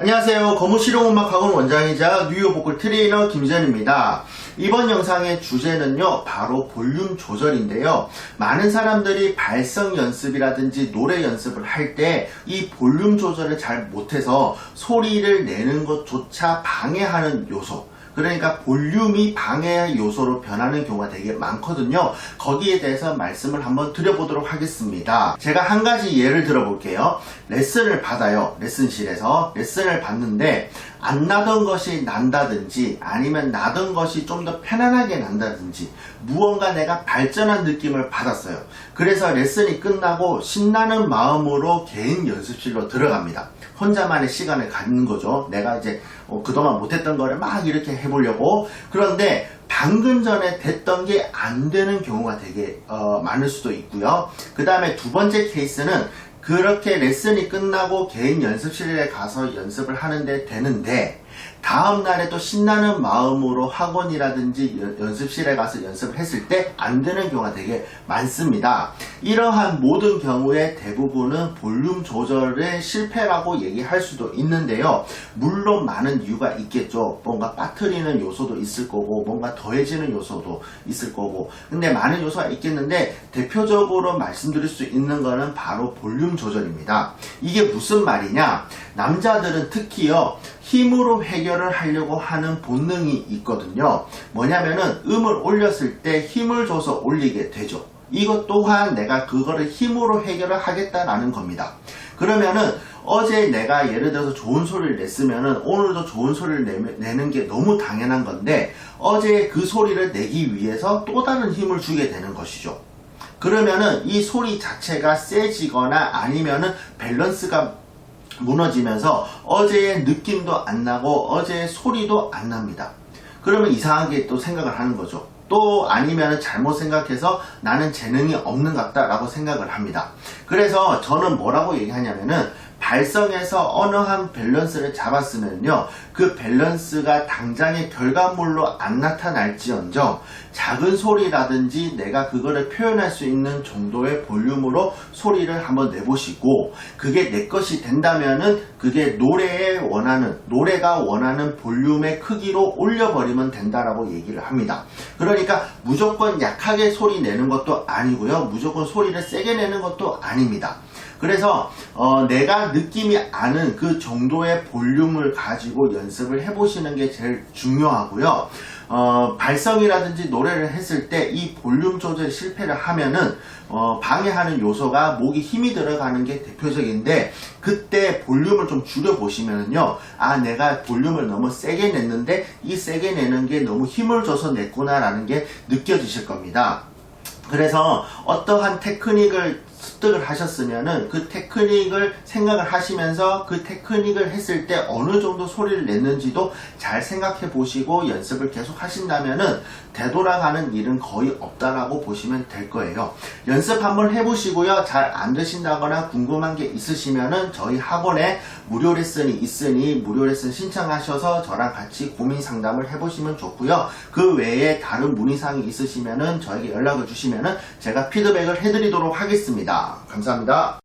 안녕하세요. 거무실용음악 학원 원장이자 뉴욕 보컬 트레이너 김전입니다. 이번 영상의 주제는요, 바로 볼륨 조절인데요. 많은 사람들이 발성 연습이라든지 노래 연습을 할 때 이 볼륨 조절을 잘 못해서 소리를 내는 것조차 방해하는 요소, 그러니까 볼륨이 방해 요소로 변하는 경우가 되게 많거든요. 거기에 대해서 말씀을 한번 드려보도록 하겠습니다. 제가 한 가지 예를 들어볼게요. 레슨을 받아요. 레슨실에서 레슨을 받는데 안 나던 것이 난다든지 아니면 나던 것이 좀 더 편안하게 난다든지 무언가 내가 발전한 느낌을 받았어요. 그래서 레슨이 끝나고 신나는 마음으로 개인 연습실로 들어갑니다. 혼자만의 시간을 갖는 거죠. 내가 이제 어, 그동안 못했던 거를 막 이렇게 해보려고. 그런데 방금 전에 됐던 게 안 되는 경우가 되게 어, 많을 수도 있고요. 그 다음에 두 번째 케이스는 그렇게 레슨이 끝나고 개인 연습실에 가서 연습을 하는데 되는데 다음 날에 또 신나는 마음으로 학원이라든지 연- 연습실에 가서 연습을 했을 때 안 되는 경우가 되게 많습니다. 이러한 모든 경우에 대부분은 볼륨 조절의 실패라고 얘기할 수도 있는데요. 물론 많은 이유가 있겠죠. 뭔가 빠뜨리는 요소도 있을 거고, 뭔가 더해지는 요소도 있을 거고. 근데 많은 요소가 있겠는데, 대표적으로 말씀드릴 수 있는 거는 바로 볼륨 조절입니다. 이게 무슨 말이냐? 남자들은 특히요, 힘으로 해결을 하려고 하는 본능이 있거든요. 뭐냐면은 음을 올렸을 때 힘을 줘서 올리게 되죠. 이것 또한 내가 그거를 힘으로 해결을 하겠다라는 겁니다. 그러면은 어제 내가 예를 들어서 좋은 소리를 냈으면은 오늘도 좋은 소리를 내, 내는 게 너무 당연한 건데 어제 그 소리를 내기 위해서 또 다른 힘을 주게 되는 것이죠. 그러면은 이 소리 자체가 세지거나 아니면은 밸런스가 무너지면서 어제의 느낌도 안 나고 어제의 소리도 안 납니다. 그러면 이상하게 또 생각을 하는 거죠. 또 아니면 잘못 생각해서 나는 재능이 없는 것 같다라고 생각을 합니다. 그래서 저는 뭐라고 얘기하냐면은 발성에서 어느 한 밸런스를 잡았으면요. 그 밸런스가 당장의 결과물로 안 나타날지언정 작은 소리라든지 내가 그거를 표현할 수 있는 정도의 볼륨으로 소리를 한번 내보시고 그게 내 것이 된다면은 그게 노래에 원하는 노래가 원하는 볼륨의 크기로 올려버리면 된다라고 얘기를 합니다. 그러니까 무조건 약하게 소리 내는 것도 아니고요. 무조건 소리를 세게 내는 것도 아닙니다. 그래서 어, 내가 느낌이 아는 그 정도의 볼륨을 가지고 연습을 해보시는 게 제일 중요하고요. 어, 발성이라든지 노래를 했을 때 이 볼륨 조절 실패를 하면은 어, 방해하는 요소가 목이 힘이 들어가는 게 대표적인데 그때 볼륨을 좀 줄여 보시면은요 아 내가 볼륨을 너무 세게 냈는데 이 세게 내는 게 너무 힘을 줘서 냈구나 라는 게 느껴지실 겁니다. 그래서 어떠한 테크닉을 습득을 하셨으면은 그 테크닉을 생각을 하시면서 그 테크닉을 했을 때 어느 정도 소리를 냈는지도 잘 생각해 보시고 연습을 계속 하신다면은 되돌아가는 일은 거의 없다라고 보시면 될 거예요. 연습 한번 해보시고요. 잘 안 되신다거나 궁금한 게 있으시면은 저희 학원에 무료 레슨이 있으니 무료 레슨 신청하셔서 저랑 같이 고민 상담을 해보시면 좋고요. 그 외에 다른 문의사항이 있으시면은 저에게 연락을 주시면은 제가 피드백을 해드리도록 하겠 감사합니다.